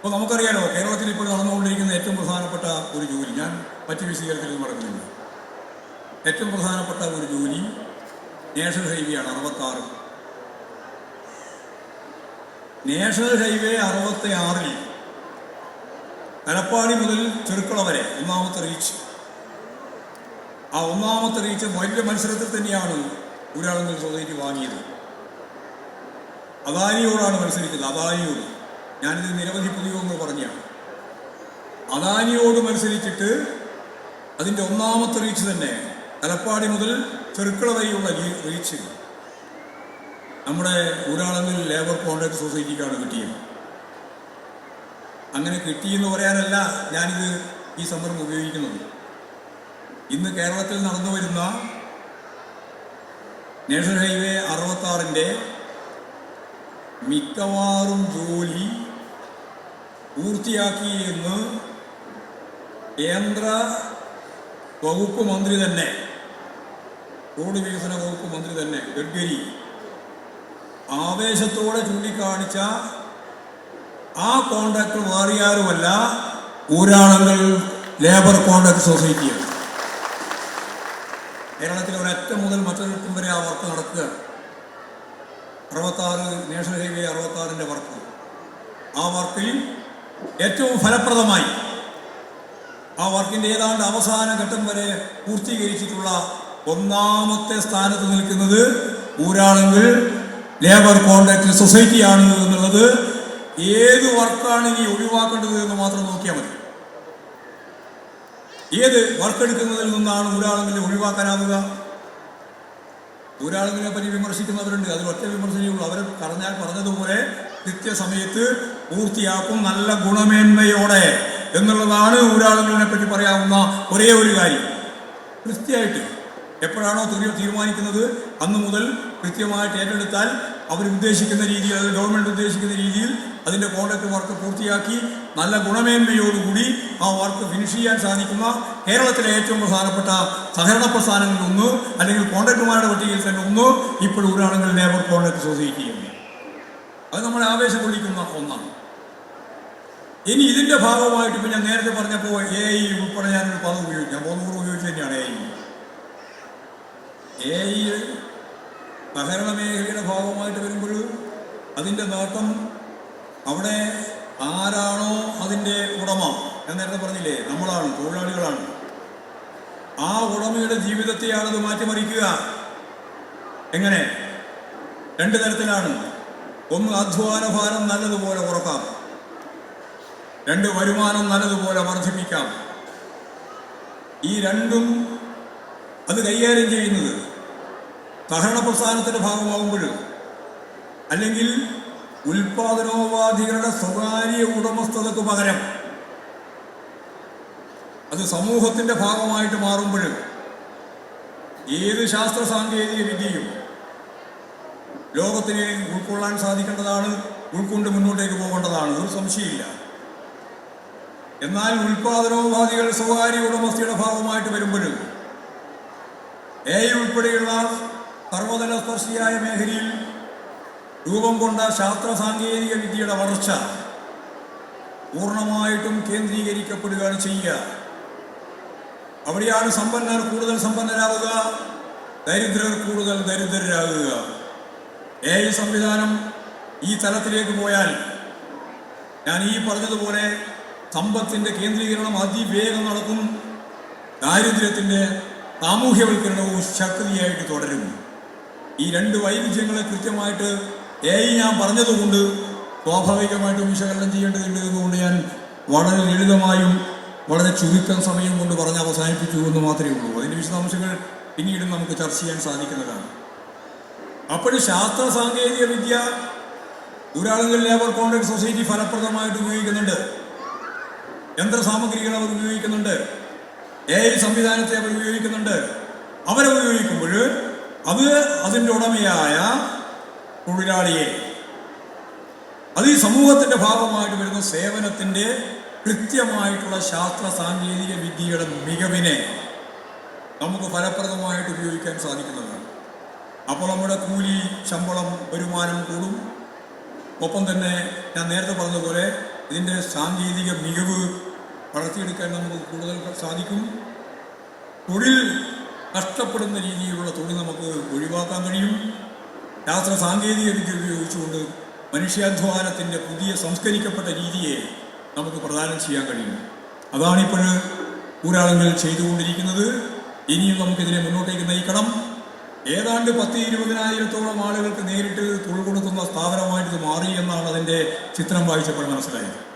അപ്പോൾ നമുക്കറിയാലോ കേരളത്തിൽ ഇപ്പോൾ നടന്നുകൊണ്ടിരിക്കുന്ന ഏറ്റവും പ്രധാനപ്പെട്ട ഒരു ജോലി ഞാൻ മറ്റ് വിശദീകരണത്തിൽ നടക്കുന്നില്ല ഏറ്റവും പ്രധാനപ്പെട്ട ഒരു ജോലി നാഷണൽ ഹൈവേയാണ് അറുപത്താറ്. നാഷണൽ ഹൈവേ അറുപത്തി ആറിൽ തലപ്പാടി മുതൽ ചെറുക്കള വരെ ഒന്നാമത്തെ റീച്ച് ആ ഒന്നാമത്തെ റീച്ച് വലിയ മത്സരത്തിൽ തന്നെയാണ് ഒരാളെങ്കിൽ സൊസൈറ്റി വാങ്ങിയത്. അദാനിയോടാണ് മത്സരിക്കുന്നത് അദാനിയോട്. ഞാനിത് നിരവധി പൊതുയോഗങ്ങൾ പറഞ്ഞാണ് അദാനിയോട് മത്സരിച്ചിട്ട് അതിന്റെ ഒന്നാമത്തെ റീച്ച് തന്നെ തലപ്പാടി മുതൽ ചെറുക്കള വരെയുള്ള റീച്ച്. നമ്മുടെ ഊരാളങ്ങളിൽ ലേബർ കോൺട്രാക്ട് സൊസൈറ്റിക്കാണ് കിട്ടിയത്. അങ്ങനെ കിട്ടിയെന്ന് പറയാനല്ല ഞാനിത് ഈ സന്ദർഭം ഉപയോഗിക്കുന്നത്. ഇന്ന് കേരളത്തിൽ നടന്നു വരുന്ന നാഷണൽ ഹൈവേ അറുപത്താറിന്റെ മിക്കവാറും ജോലി പൂർത്തിയാക്കി എന്ന് കേന്ദ്ര വകുപ്പ് മന്ത്രി തന്നെ. റോഡ് വികസന വകുപ്പ് മന്ത്രി തന്നെ ഗഡ്കരി. ആവേശത്തോടെ ചൂണ്ടിക്കാണിച്ച ആ കോൺട്രാക്ടർ മാറിയാലുമല്ല ഊരാളുകൾ ലേബർ കോൺട്രാക്ട് സൊസൈറ്റിയാണ് കേരളത്തിൽ ഒരറ്റം മുതൽ മറ്റൊരറ്റം വരെ ആ വർക്ക് നടക്കുകയാണ് അറുപത്താറ് നാഷണൽ ഹൈവേ അറുപത്താറിന്റെ വർക്ക്. ആ വർക്കിൽ ഏറ്റവും ഫലപ്രദമായി ആ വർക്കിന്റെ ഏതാണ്ട് അവസാന ഘട്ടം വരെ പൂർത്തീകരിച്ചിട്ടുള്ള ഒന്നാമത്തെ സ്ഥാനത്ത് നിൽക്കുന്നത് ഊരാളെങ്കിൽ ലേബർ കോൺട്രാക്ട് സൊസൈറ്റിയാണ് എന്നുള്ളത് ഏത് വർക്കാണ് ഇനി ഒഴിവാക്കേണ്ടത് എന്ന് മാത്രം നോക്കിയാൽ മതി. ഏത് വർക്ക് എടുക്കുന്നതിൽ നിന്നാണ് ഊരാളെങ്കിൽ ഒഴിവാക്കാനാവുക? ഊരാളെങ്കിനെ പറ്റി വിമർശിക്കുന്നവരുണ്ട്. അതിൽ ഒറ്റ വിമർശനമുള്ളൂ അവർ പറഞ്ഞാൽ പറഞ്ഞതുപോലെ കൃത്യസമയത്ത് പൂർത്തിയാക്കും നല്ല ഗുണമേന്മയോടെ എന്നുള്ളതാണ് ഊരാളുകളെ പറ്റി പറയാവുന്ന ഒരേ ഒരു കാര്യം. കൃത്യമായിട്ട് എപ്പോഴാണോ തീരു- തീരുമാനിക്കുന്നത് അന്ന് മുതൽ കൃത്യമായിട്ട് ഏറ്റെടുത്താൽ അവർ ഉദ്ദേശിക്കുന്ന രീതിയിൽ അത് ഗവൺമെന്റ് ഉദ്ദേശിക്കുന്ന രീതിയിൽ അതിന്റെ കോൺട്രാക്ട് വർക്ക് പൂർത്തിയാക്കി നല്ല ഗുണമേന്മയോടുകൂടി ആ വർക്ക് ഫിനിഷ് ചെയ്യാൻ സാധിക്കുന്ന കേരളത്തിലെ ഏറ്റവും പ്രധാനപ്പെട്ട സഹകരണ പ്രസ്ഥാനങ്ങളിൽ ഒന്ന് അല്ലെങ്കിൽ കോൺട്രാക്ടർമാരുടെ പട്ടികയിൽ തന്നെ ഒന്ന് ഇപ്പോൾ ഊരാണെങ്കിൽ ലേബർ കോൺട്രാക്ട് സൊസൈറ്റിയാണ് അത് നമ്മളെ ആവേശം കൊള്ളിക്കുന്ന ഒന്നാണ്. ഇനി ഇതിന്റെ ഭാഗമായിട്ട് ഇപ്പൊ ഞാൻ നേരത്തെ പറഞ്ഞപ്പോൾ എ ഐ ഉൾപ്പെടെ ഞാനൊരു പദം ഉപയോഗിച്ചു. ഞാൻ പോകുന്ന ഉപയോഗിച്ച് തന്നെയാണ് എ ഐ എ ഐ സഹകരണ മേഖലയുടെ ഭാഗമായിട്ട് വരുമ്പോഴും അതിന്റെ നേട്ടം അവിടെ ആരാണോ അതിന്റെ ഉടമ. ഞാൻ നേരത്തെ പറഞ്ഞില്ലേ നമ്മളാണ് തൊഴിലാളികളാണ്. ആ ഉടമയുടെ ജീവിതത്തെയാണ് അത് മാറ്റിമറിക്കുക. എങ്ങനെ? രണ്ട് തരത്തിലാണ്. ഒന്ന് അധ്വാന ഭാരം നല്ലതുപോലെ കുറക്കാം രണ്ട് വരുമാനം നല്ലതുപോലെ വർദ്ധിപ്പിക്കാം. ഈ രണ്ടും അത് കൈകാര്യം ചെയ്യുന്നത് സഹകരണ പ്രസ്ഥാനത്തിന്റെ ഭാഗമാകുമ്പോൾ അല്ലെങ്കിൽ ഉൽപാദനോപാധികളുടെ സ്വകാര്യ ഉടമസ്ഥതക്ക് പകരം അത് സമൂഹത്തിന്റെ ഭാഗമായിട്ട് മാറുമ്പോൾ ഏത് ശാസ്ത്ര സാങ്കേതിക വിദ്യയും ലോകത്തിന് ഉൾക്കൊള്ളാൻ സാധിക്കേണ്ടതാണ് ഉൾക്കൊണ്ട് മുന്നോട്ടേക്ക് പോകേണ്ടതാണ്. ഒരു സംശയമില്ല എന്നാൽ ഉൽപാദനോപാധികൾ സ്വകാര്യ ഉടമസ്ഥയുടെ ഭാഗമായിട്ട് വരുമ്പോഴും എ ഉൾപ്പെടെയുള്ള സർവതല സ്പർശിയായ മേഖലയിൽ രൂപം കൊണ്ട ശാസ്ത്ര സാങ്കേതിക വിദ്യയുടെ വളർച്ച പൂർണമായിട്ടും കേന്ദ്രീകരിക്കപ്പെടുകയാണ് ചെയ്യുക. അവിടെയാണ് സമ്പന്നർ കൂടുതൽ സമ്പന്നരാകുക ദരിദ്രർ കൂടുതൽ ദരിദ്രരാകുക. എ സംവിധാനം ഈ തലത്തിലേക്ക് പോയാൽ ഞാൻ ഈ പറഞ്ഞതുപോലെ സമ്പത്തിന്റെ കേന്ദ്രീകരണം അതിവേഗം നടക്കും ദാരിദ്ര്യത്തിന്റെ സാമൂഹ്യവൽക്കരണവും ശക്തിയായിട്ട് തുടരും ഈ രണ്ട് വൈവിധ്യങ്ങളെ കൃത്യമായിട്ട് എ ഞാൻ പറഞ്ഞതുകൊണ്ട് സ്വാഭാവികമായിട്ടും വിശകലനം ചെയ്യേണ്ടതുണ്ട് എന്നുകൊണ്ട് ഞാൻ വളരെ ലളിതമായും വളരെ ചുരുക്കം സമയം കൊണ്ട് പറഞ്ഞ് അവസാനിപ്പിച്ചു എന്ന് മാത്രമേ ഉള്ളൂ. അതിന്റെ വിശദാംശങ്ങൾ പിന്നീട് നമുക്ക് ചർച്ച ചെയ്യാൻ സാധിക്കുന്നതാണ്. അപ്പോൾ ശാസ്ത്ര സാങ്കേതിക വിദ്യ ഊരാളുങ്കൽ ലേബർ കോൺട്രാക്ട് സൊസൈറ്റി ഫലപ്രദമായിട്ട് ഉപയോഗിക്കുന്നുണ്ട്. യന്ത്രസാമഗ്രികൾ അവർ ഉപയോഗിക്കുന്നുണ്ട്. എ ഐ സംവിധാനത്തെ അവർ ഉപയോഗിക്കുന്നുണ്ട്. അവരെ ഉപയോഗിക്കുമ്പോൾ അത് അതിന്റെ ഉടമയായ തൊഴിലാളിയെ അത് ഈ സമൂഹത്തിന്റെ ഭാഗമായിട്ട് വരുന്ന സേവനത്തിന്റെ കൃത്യമായിട്ടുള്ള ശാസ്ത്ര സാങ്കേതിക വിദ്യയുടെ മികവിനെ നമുക്ക് ഫലപ്രദമായിട്ട് ഉപയോഗിക്കാൻ സാധിക്കുന്നതാണ്. അപ്പോൾ നമ്മുടെ കൂലി ശമ്പളം വരുമാനം കൂടും. ഒപ്പം തന്നെ ഞാൻ നേരത്തെ പറഞ്ഞതുപോലെ ഇതിന്റെ സാങ്കേതിക മികവ് വളർത്തിയെടുക്കാൻ നമുക്ക് കൂടുതൽ സാധിക്കും. തൊഴിൽ നഷ്ടപ്പെടുന്ന രീതിയിലുള്ള തൊഴിൽ നമുക്ക് ഒഴിവാക്കാൻ കഴിയും. ശാസ്ത്ര സാങ്കേതിക വിദ്യ ഉപയോഗിച്ചുകൊണ്ട് മനുഷ്യാധ്വാനത്തിന്റെ പുതിയ സംസ്കരിക്കപ്പെട്ട രീതിയെ നമുക്ക് പ്രദാനം ചെയ്യാൻ കഴിയും. അതാണിപ്പോൾ ഊരാളുകൾ ചെയ്തുകൊണ്ടിരിക്കുന്നത്. ഇനിയും നമുക്കിതിനെ മുന്നോട്ടേക്ക് നയിക്കണം. ഏതാണ്ട് പത്ത് ഇരുപതിനായിരത്തോളം ആളുകൾക്ക് നേരിട്ട് തൊഴിൽ കൊടുക്കുന്ന സ്ഥാപനമായിട്ട് മാറി എന്നാണ് അതിന്റെ ചിത്രം വായിച്ചപ്പോൾ മനസ്സിലായത്.